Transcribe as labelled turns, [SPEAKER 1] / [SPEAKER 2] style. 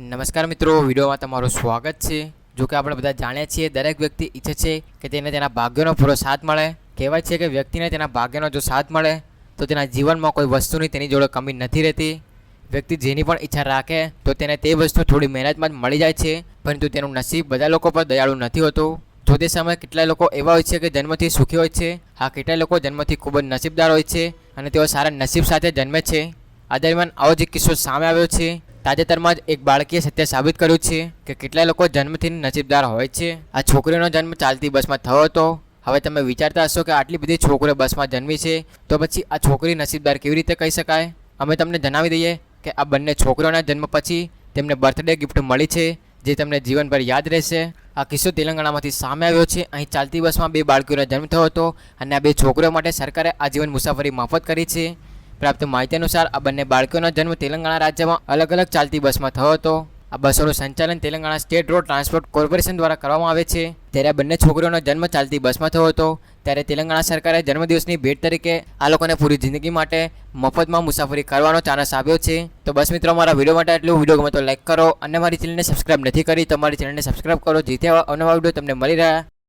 [SPEAKER 1] નમસ્કાર મિત્રો, વિડીયોમાં તમારું સ્વાગત છે. જો કે આપણે બધા જાણીએ છીએ, દરેક વ્યક્તિ ઈચ્છે છે કે તેને તેના ભાગ્યનો પૂરો સાથ મળે. કહેવાય છે કે વ્યક્તિને તેના ભાગ્યનો જો સાથ મળે, તો તેના જીવનમાં કોઈ વસ્તુની તેની જોડે કમી નથી રહેતી. વ્યક્તિ જેની પણ ઈચ્છા રાખે, તો તેને તે વસ્તુ થોડી મહેનતમાં જ મળી જાય છે. પરંતુ તેનું નસીબ બધા લોકો પર દયાળુ નથી હોતું. જો તે સમયે કેટલાય લોકો એવા હોય છે કે જન્મથી સુખી હોય છે, હા, કેટલાય લોકો જન્મથી ખૂબ જ નસીબદાર હોય છે અને તેઓ સારા નસીબ સાથે જન્મે છે. આ દરમિયાન આવો જ એક કિસ્સો સામે આવ્યો છે. તાજેતરમાં જ એક બાળકીએ સત્ય સાબિત કર્યું છે કે કેટલાય લોકો જન્મથી નસીબદાર હોય છે. આ છોકરીનો જન્મ ચાલતી બસમાં થયો હતો. હવે તમે વિચારતા હશો કે આટલી બધી છોકરીઓ બસમાં જન્મી છે, તો પછી આ છોકરી નસીબદાર કેવી રીતે કહી શકાય? અમે તમને જણાવી દઈએ કે આ બંને છોકરીઓના જન્મ પછી તેમને બર્થડે ગિફ્ટ મળી છે, જે તમને જીવનભર યાદ રહેશે. આ કિસ્સો તેલંગાણામાંથી સામે આવ્યો છે. અહીં ચાલતી બસમાં બે બાળકીઓનો જન્મ થયો હતો અને આ બે છોકરીઓ માટે સરકારે આજીવન મુસાફરી મફત કરી છે. પ્રાપ્ત માહિતી અનુસાર આ બંને બાળકીઓનો જન્મ તેલંગાણા રાજ્યમાં અલગ અલગ ચાલતી બસમાં થયો હતો. આ બસોનું સંચાલન Telangana state road transport corporation દ્વારા કરવામાં આવે છે. ત્યારે બંને છોકરીઓનો જન્મ ચાલતી બસમાં થયો હતો, ત્યારે તેલંગાણા સરકારે જન્મદિવસની ભેટ તરીકે આ લોકોને પૂરી જિંદગી માટે મફતમાં મુસાફરી કરવાનો ચાન્સ આપ્યો છે. તો બસ મિત્રો મારા વીડિયો માટે એટલું વીડિયો ગમે તો લાઇક કરો અને મારી ચેનલને સબસ્ક્રાઇબ નથી કરી તો મારી ચેનલને સબસ્ક્રાઇબ કરો, જેથી આવા અનવા વીડિયો તમને મળી રહ્યા